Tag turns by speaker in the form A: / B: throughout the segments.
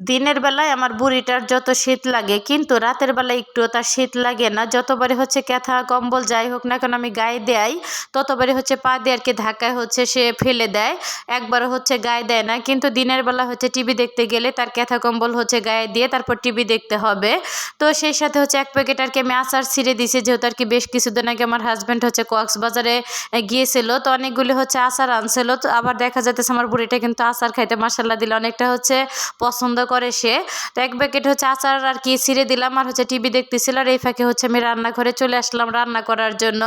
A: দিনের বেলায় আমার বুড়িটার যত শীত লাগে, কিন্তু রাতের বেলায় একটুও তার শীত লাগে না। যতবারই হচ্ছে ক্যাথা কম্বল যাই হোক না কেন আমি গায়ে দেয় ততবারই হচ্ছে পা দিয়ে আর কি ধাক্কায় হচ্ছে সে ফেলে দেয়। একবার হচ্ছে গায়ে দেয় না, কিন্তু দিনের বেলা হচ্ছে টিভি দেখতে গেলে তার ক্যাথা কম্বল হচ্ছে গায়ে দিয়ে তারপর টিভি দেখতে হবে। তো সেই সাথে হচ্ছে এক প্যাকেট আর কি আমি আচার ছিঁড়ে দিয়েছি, যেহেতু আর কি বেশ কিছুদিন আগে আমার হাজব্যান্ড হচ্ছে কক্সবাজারে গিয়েছিল। তো অনেকগুলি হচ্ছে আচার আনছিল। তো আবার দেখা যাচ্ছে আমার বুড়িটা কিন্তু আচার খাইতে মাসাল্লা দিলে অনেকটা হচ্ছে পছন্দ করে সে। তো এক প্যাকেট হচ্ছে আচার আর কি ছিঁড়ে দিলাম আর হচ্ছে টিভি দেখতেছিল আর এই ফাঁকে হচ্ছে আমি রান্নাঘরে চলে আসলাম রান্না করার জন্য।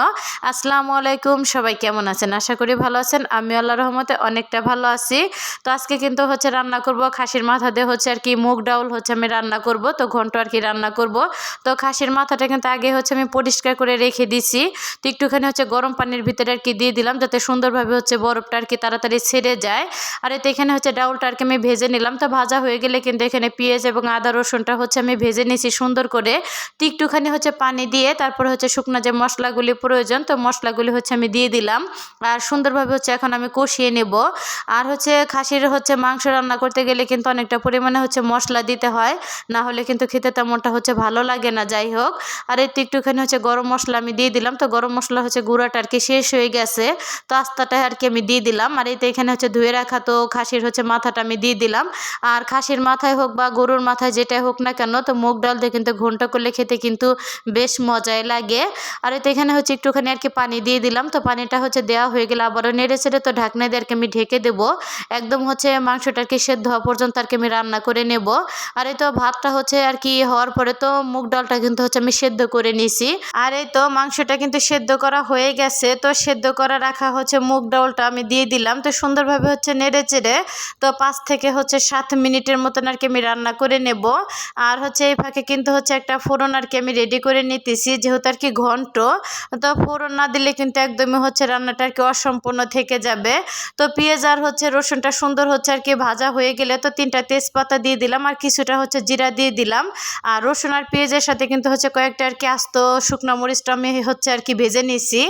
A: আসসালামু আলাইকুম, সবাই কেমন আছেন? আশা করি ভালো আছেন। আমি আল্লাহ রহমতে অনেকটা ভালো আছি। তো আজকে কিন্তু হচ্ছে রান্না করব, খাসির মাথা দিয়ে হচ্ছে আর কি মুগ ডাউল হচ্ছে আমি রান্না করব, তো ঘন্ট আর কি রান্না করব। তো খাসির মাথাটা কিন্তু আগে হচ্ছে আমি পরিষ্কার করে রেখে দিছি। তো একটুখানি হচ্ছে গরম পানির ভিতরে আর কি দিয়ে দিলাম যাতে সুন্দরভাবে হচ্ছে বরফটা আর কি তাড়াতাড়ি ছেড়ে যায়। আর এতে এখানে হচ্ছে ডাউলটা আর কি আমি ভেজে নিলাম। তো ভাজা হয়ে গেলে কিন্তু এখানে পেঁয়াজ এবং আদা রসুনটা হচ্ছে আমি ভেজে নিয়েছি সুন্দর করে। একটুখানি হচ্ছে পানি দিয়ে তারপরে হচ্ছে শুকনো যে মশলাগুলি প্রয়োজন, তো মশলাগুলি হচ্ছে আমি দিয়ে দিলাম। আর সুন্দরভাবে হচ্ছে এখন আমি কষিয়ে নেব। আর হচ্ছে খাসির হচ্ছে মাংস রান্না করতে গেলে কিন্তু অনেকটা পরিমাণে হচ্ছে মশলা দিতে হয়, না হলে কিন্তু খেতে তেমনটা হচ্ছে ভালো লাগে না, যাই হোক। আর একটু, একটুখানি হচ্ছে গরম মশলা আমি দিয়ে দিলাম। তো গরম মশলা হচ্ছে গুঁড়াটা আর কি শেষ হয়ে গেছে। তো আস্তাটা আর কি আমি দিয়ে দিলাম। আর এই তো এখানে হচ্ছে ধুয়ে রাখা তো খাসির হচ্ছে মাথাটা আমি দিয়ে দিলাম। আর খাসির মাথায় হোক বা গরুর মাথায় যেটাই হোক না কেন, তো মুগ ডাল দিয়ে কিন্তু ঘণ্টা করলে খেতে কিন্তু বেশ মজাই লাগে। আর এতে এখানে হচ্ছে একটুখানি আর কি পানি দিয়ে দিলাম, তো পানিটা হচ্ছে দেওয়া হয়ে গেলে আবারও নেড়ে ছেড়ে তো ঢাকনা দিয়ে আর কি আমি ঢেকে দেবো। একদম হচ্ছে মাংসটা আর কি সেদ্ধ হওয়া পর্যন্ত আর কি আমি রান্না করে নেব। আর এই তো ভাতটা হচ্ছে আর কি হওয়ার পরে তো মুগ ডালটা কিন্তু হচ্ছে আমি সেদ্ধ করে নিছি। আর এই তো মাংসটা কিন্তু সেদ্ধ করা হয়ে গেছে, তো সেদ্ধ করা রাখা হচ্ছে মুগ ডালটা আমি দিয়ে দিলাম, তো সুন্দরভাবে হচ্ছে নেড়ে চেড়ে তো পাঁচ থেকে হচ্ছে সাত মিনিটের মতন আর কি আমি রান্না করে নেব। আর হচ্ছে এই ফাঁকে কিন্তু হচ্ছে একটা ফোড়ন আর কি আমি রেডি করে নিতেছি, যেহেতু আর কি ঘন্ট। তো ফোড়ন না দিলে কিন্তু একদমই হচ্ছে রান্নাটা আর কি অসম্পূর্ণ থেকে যাবে। তো পেঁয়াজ আর হচ্ছে রসুনটা সুন্দর হচ্ছে আর কি ভাজা হয়ে গেলে তো তিনটা তেজপাতা দিয়ে দিলাম আর কিছুটা হচ্ছে জিরা দিয়ে দিলাম। আর রসুন আর পেঁয়াজের সাথে কিন্তু হচ্ছে কয়েকটা আর কি আস্ত শুকনো মরিচটা আমি হচ্ছে আর কি ভেজে নিছি।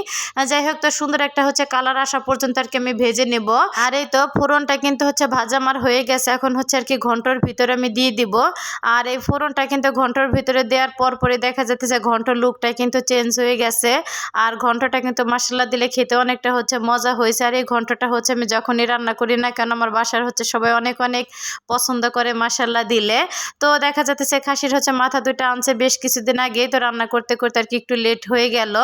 A: যাই হোক তো সুন্দর একটা হচ্ছে কালার আসা পর্যন্ত আর কি আমি ভেজে নেব। আর এই তো ফোড়নটা কিন্তু হচ্ছে ভাজা আমার হয়ে গেছে, এখন হচ্ছে আর কি ঘন্টর ভিতরে আমি দিয়ে দিব। আর এই ফোড়নটা কিন্তু ঘণ্টার ভিতরে দেওয়ার পর পরে দেখা যাচ্ছে ঘন্টর লুকটা কিন্তু চেঞ্জ হয়ে গেছে। আর ঘন্টটা কিন্তু মশলা দিলে খেতে অনেকটা হচ্ছে মজা হয়েছে। আর এই ঘন্টটা হচ্ছে আমি যখনই রান্না করি না কেন, আমার বাসার হচ্ছে সবাই অনেক অনেক পছন্দ করে মশাল্লা দিলে। তো দেখা যাচ্ছে খাসির হচ্ছে মাথা দুটো আনছে বেশ কিছুদিন আগেই। তো রান্না করতে করতে আর কি একটু লেট হয়ে গেল।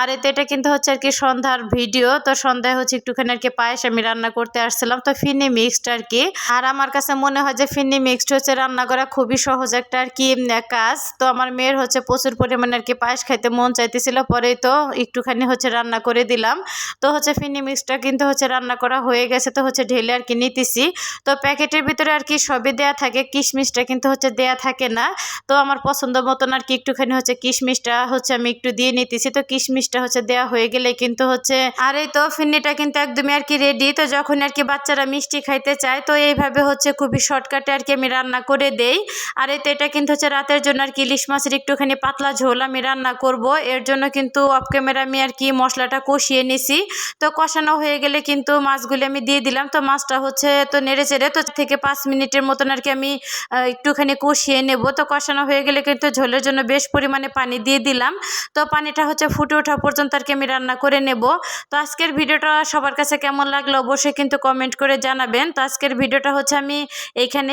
A: আর এতে এটা কিন্তু হচ্ছে আর কি সন্ধ্যার ভিডিও তো সন্ধ্যায় হচ্ছে একটুখানি আর কি পায়েস আমি রান্না করতে আসছিলাম। তো ফিনি মিক্সড আর কি। আর আমার কাছে মনে হয় যে ফিনি মিক্সড হচ্ছে, রান্না করা খুবই সহজ একটা আর কি কাজ। তো আমার মেয়ের হচ্ছে প্রচুর পরিমাণে আর কি পায়েস খাইতে মন চাইতেছিল, পরেই তো একটুখানি হচ্ছে রান্না করে দিলাম। তো হচ্ছে ফিনি মিক্সটা কিন্তু হচ্ছে রান্না করা হয়ে গেছে, তো হচ্ছে ঢেলে আর কি নিতেছি। তো প্যাকেটের ভিতরে আর কি সবই দেয়া থাকে, কিশমিশটা কিন্তু হচ্ছে দেয়া থাকে না। তো আমার পছন্দ মতন আর কি একটুখানি হচ্ছে কিশমিশটা হচ্ছে আমি একটু দিয়ে নিতেছি, তো কিশমিশটা হচ্ছে দেওয়া হয়ে গেলে কিন্তু হচ্ছে আর এই তো ফিন্নিটা কিন্তু একদমই আর কি রেডি তো যখন আর কি বাচ্চারা মিষ্টি খাইতে চায়, তো এইভাবে হচ্ছে খুবই শর্টকাটে আর কি আমি রান্না করে দেই। আর এই তো এটা কিন্তু হচ্ছে রাতের জন্য আর কি ইলিশ মাছের একটুখানি পাতলা ঝোল আমি রান্না করব। এর জন্য কিন্তু অফ ক্যামেরা আমি আর কি মশলাটা কষিয়ে নিছি। তো কষানো হয়ে গেলে কিন্তু মাছগুলি আমি দিয়ে দিলাম। তো মাছটা হচ্ছে তো নেড়ে চেড়ে তো থেকে পাঁচ মিনিটের মতন আর কি আমি একটুখানি কষিয়ে নেব। তো কষানো হয়ে গেলে কিন্তু ঝোলের জন্য বেশ পরিমাণে পানি দিয়ে দিলাম। তো পানিটা হচ্ছে ফুটে ওঠা পর্যন্ত আর কি আমি রান্না করে নেব। তো আজকের ভিডিওটা সবার কাছে কেমন লাগল অবশ্যই কিন্তু কমেন্ট করে জানাবেন। তো আজকের ভিডিওটা হচ্ছে আমি এইখানে